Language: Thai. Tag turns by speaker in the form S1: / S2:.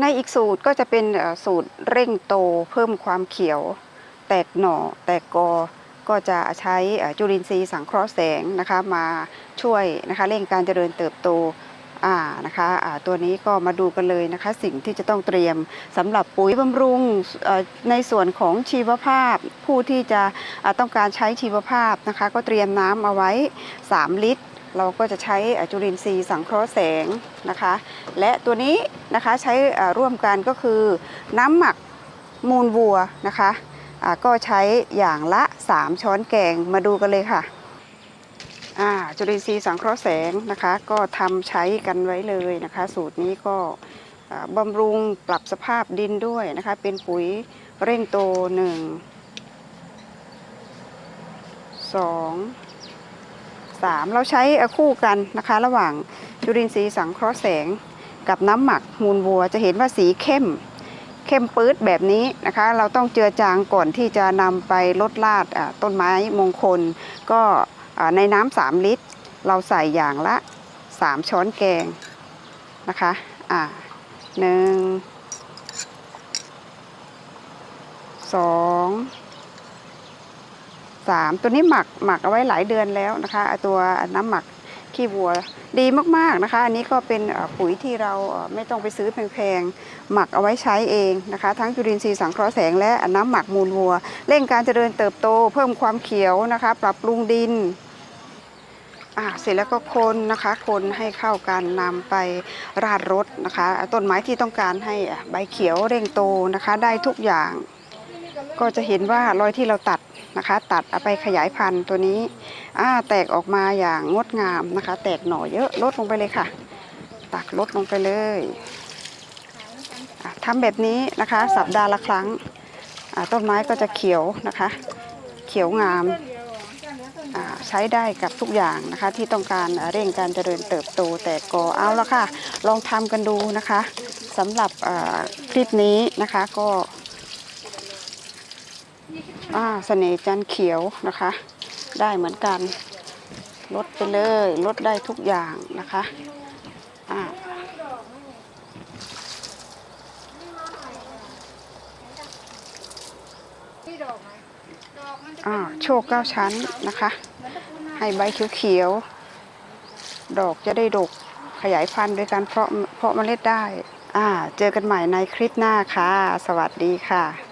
S1: ในอีกสูตรก็จะเป็นสูตรเร่งโตเพิ่มความเขียว แตกหน่อ แตกกอ ก็จะใช้จุลินทรีย์สังเคราะห์แสงนะคะมาช่วยนะคะเร่งการเจริญเติบโตอ่านะคะอ่าตัวนี้ก็มาดูกันเลยนะคะสิ่งที่จะต้องเตรียมสำหรับปุ๋ยบำรุงในส่วนของชีวภาพ ผู้ที่จะต้องการใช้ชีวภาพนะคะก็เตรียมน้ำเอาไว้ 3 ลิตร เราก็จะใช้จุลินทรีย์สังเคราะห์แสงนะคะ และตัวนี้นะคะใช้ร่วมกันก็คือน้ำหมักมูลวัวนะคะก็ใช้อย่างละ 3 ช้อนแกงมาดูกันเลยค่ะจุลินทรีย์สังเคราะห์แสงนะคะก็ทำใช้กันไว้เลยนะคะ สูตรนี้ก็บำรุงปรับสภาพดินด้วยนะคะ เป็นปุ๋ยเร่งโตหนึ่งสอง สามเราใช้อคู่กันนะคะ ระหว่างจุลินทรีย์สังเคราะห์แสง กับน้ำหมักมูลวัวจะเห็นว่าสีเข้มเข้มปื๊ดแบบนี้นะคะ เราต้องเจือจางก่อนที่จะนำไปลดลาดต้นไม้มงคล ก็ในน้ำสามลิตร เราใส่อย่างละ 3 ช้อนแกงนะคะอ่าหนึ่งสอง สามตัวนี้หมักหมักเอาไว้หลายเดือนแล้วนะคะตัวน้ำหมักขี้วัวดีมากๆนะคะ อันนี้ก็เป็นปุ๋ยที่เราไม่ต้องไปซื้อแพงๆ หมักเอาไว้ใช้เองนะคะ ทั้งจุลินทรีย์สังเคราะห์แสงและน้ำหมักมูลวัว เร่งการเจริญเติบโต เพิ่มความเขียวนะคะ ปรับปรุงดินอ่าเสร็จแล้วก็คนนะคะคนให้เข้ากันนำไปราดรถนะคะ ต้นไม้ที่ต้องการให้ใบเขียวเร่งโตนะคะ ได้ทุกอย่าง ก็จะเห็นว่ารอยที่เราตัด นะคะ ตัดเอาไปขยายพันธุ์ตัวนี้อ่าแตกออกมาอย่างงดงามนะคะ แตกหน่อเยอะลดลงไปเลยค่ะ ตักลดลงไปเลยอะทำแบบนี้นะคะ สัปดาห์ละครั้งต้นไม้ก็จะเขียวนะคะ เขียวงามใช้ได้กับทุกอย่างนะคะ ที่ต้องการเร่งการเจริญเติบโตแต่ก็เอาละค่ะ ลองทำกันดูนะคะสำหรับคลิปนี้นะคะก็ อ่าเสน่ห์จันเขียวนะคะ ได้เหมือนกัน ลดไปเลย ลดได้ทุกอย่างนะคะอ่าอ่าโชคเก้าชั้นนะคะ ให้ใบเขียวๆ ดอกจะได้ดกขยายพันธุ์โดยการเพาะเพาะเมล็ดได้ อ่า เจอกันใหม่ในคลิปหน้าค่ะ สวัสดีค่ะ